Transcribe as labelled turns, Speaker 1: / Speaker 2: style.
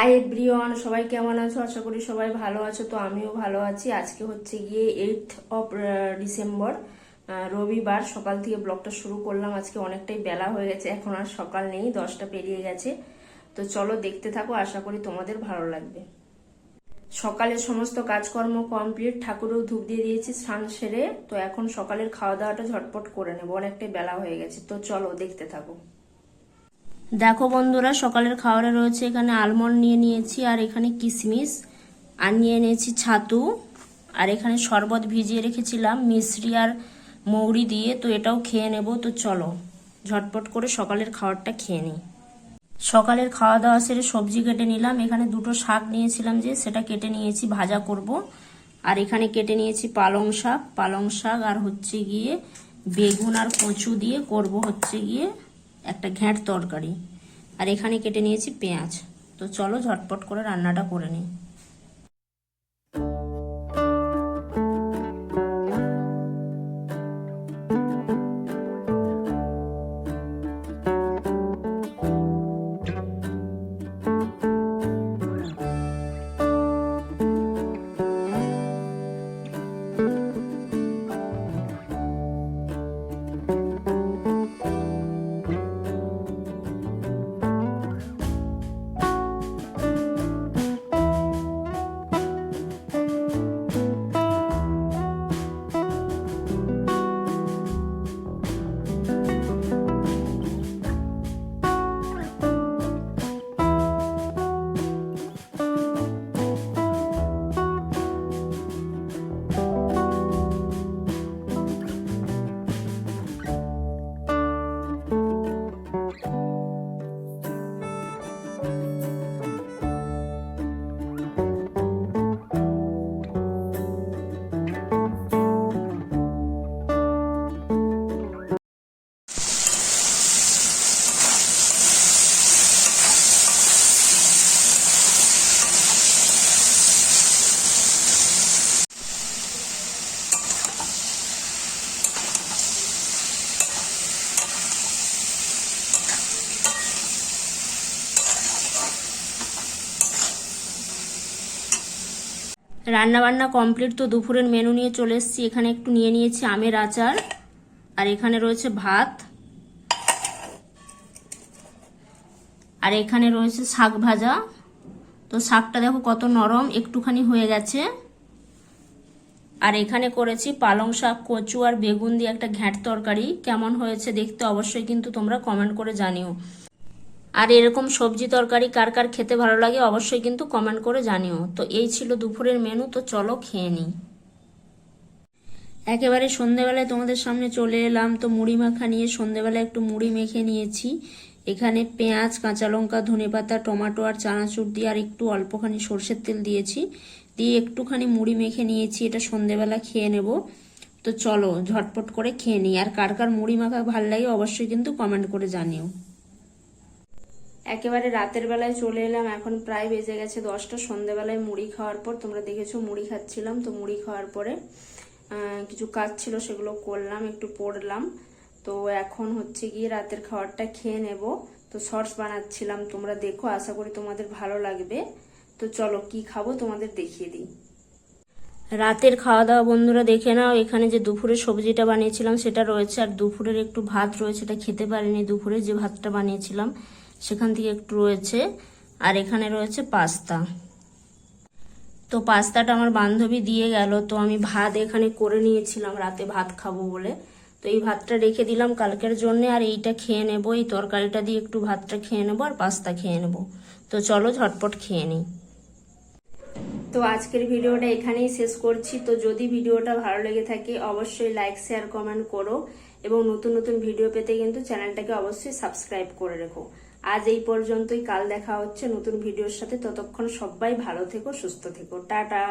Speaker 1: Hi everyone সবাই কেমন আছো? আশা করি সবাই ভালো আছো, তো আমিও ভালো আছি। আজকে হচ্ছে গিয়ে এইট অফ ডিসেম্বর রবিবার। সকাল থেকে ব্লগটা শুরু করলাম। আজকে অনেকটাই বেলা হয়ে গেছে, এখন আর সকাল নেই, দশটা পেরিয়ে গেছে। তো চলো দেখতে থাকো, আশা করি তোমাদের ভালো লাগবে। সকালে সমস্ত কাজকর্ম কমপ্লিট ঠাকুরেও ধূপ দিয়ে দিয়েছি, স্নান সেরে। তো এখন সকালের খাওয়া দাওয়াটা ঝটপট করে নেব, অনেকটাই বেলা হয়ে গেছে। তো চলো দেখতে থাকো। দেখো বন্ধুরা, সকালের খাবারে রয়েছে এখানে আলমন্ড নিয়ে নিয়েছি, আর এখানে কিশমিশ আর নিয়ে নিয়েছি ছাতু, আর এখানে শরবত ভিজিয়ে রেখেছিলাম মিশ্রি আর মৌরি দিয়ে, তো এটাও খেয়ে নেব, তো চলো, ঝটপট করে সকালের খাবারটা খেয়ে নিই। সকালের খাওয়া দাওয়া সেরে সবজি কেটে নিলাম, এখানে দুটো শাক নিয়েছিলাম যে, সেটা কেটে নিয়েছি, ভাজা করব, আর এখানে কেটে নিয়েছি পালং শাক পালং শাক আর হচ্ছে গিয়ে বেগুন আর কচু দিয়ে করব হচ্ছে গিয়ে একটা ঘ্যাঁট তরকারি। আর এখানে কেটে নিয়েছি পেঁয়াজ। তো চলো ঝটপট করে রান্নাটা করে নিই। রান্না বান্না কমপ্লিট তো দুপুরের মেনু নিয়ে চলে এসেছি। এখানে একটু নিয়ে নিয়েছি আমের আচার। আর এখানে রয়েছে ভাত। আর এখানে রয়েছে শাক ভাজা। তো শাকটা দেখো কত নরম, একটুখানি হয়ে গেছে। আর এখানে করেছি পালং শাক, কচু আর বেগুন দিয়ে একটা ঘ্যাঁট তরকারি। কেমন হয়েছে দেখতে অবশ্যই কিন্তু তোমরা কমেন্ট করে জানিও। আর এরকম সবজি তরকারি কার কার খেতে ভালো লাগে অবশ্যই কিন্তু কমেন্ট করে জানিও। তো এই ছিল দুপুরের মেনু তো চলো খেয়ে নিই। একেবারে সন্ধেবেলায় তোমাদের সামনে চলে এলাম, তো মুড়ি মাখা নিয়ে সন্ধেবেলায় একটু মুড়ি মেখে নিয়েছি। এখানে পেঁয়াজ, কাঁচা লঙ্কা, ধনে পাতা, টমেটো আর চানাচুর দিয়ে আর একটু অল্পখানি সর্ষের তেল দিয়েছি। দিয়ে একটুখানি মুড়ি মেখে নিয়েছি, এটা সন্ধেবেলা খেয়ে নেব। তো চলো ঝটপট করে খেয়ে নিই। আর কার কার মুড়ি মাখা ভালো লাগে অবশ্যই কিন্তু কমেন্ট করে জানিও। একেবারে রাতের বেলায় চলে এলাম। এখন প্রায় বেজে গেছে দশটা। সন্ধেবেলায় মুড়ি খাওয়ার পর, তোমরা দেখেছ মুড়ি খাচ্ছিলাম, তো মুড়ি খাওয়ার পরে কিছু কাজ ছিল সেগুলো করলাম, একটু পড়লাম। তো এখন হচ্ছে গিয়ে রাতের খাবারটা খেয়ে নেব। তো শর্টস বানাচ্ছিলাম, তোমরা দেখো, আশা করি তোমাদের ভালো লাগবে। তো চলো কি খাব তোমাদের দেখিয়ে দিই। রাতের খাওয়া দাওয়া বন্ধুরা দেখে নাও, এখানে যে দুপুরে সবজিটা বানিয়েছিলাম সেটা রয়েছে, আর দুপুরের একটু ভাত রয়েছে, এটা খেতে পারিনি, দুপুরে যে ভাতটা বানিয়েছিলাম সেখান থেকে একটু রয়েছে, আর এখানে রয়েছে পাস্তা। তো পাস্তাটা আমার বান্ধবী দিয়ে গেল, তো আমি ভাত এখানে করে নিয়েছিলাম, রাতে ভাত খাব বলে। তো এই ভাতটা রেখে দিলাম কালকের জন্য, আর এইটা খেয়ে নেব, এই তরকারিটা দিয়ে একটু ভাতটা খেয়ে নেব, আর পাস্তা খেয়ে নেব। তো চলো ঝটপট খেয়ে নিই। তো আজকের ভিডিওটা এখানেই শেষ করছি। তো যদি ভিডিওটা ভালো লেগে থাকে, অবশ্যই লাইক শেয়ার কমেন্ট করো এবং নতুন নতুন ভিডিও পেতে কিন্তু চ্যানেলটাকে অবশ্যই সাবস্ক্রাইব করে রেখো। আজ এই পর্যন্তই, কাল দেখা হচ্ছে নতুন ভিডিওর সাথে। ততক্ষণ সবাই ভালো থেকো, সুস্থ থেকো। টাটা!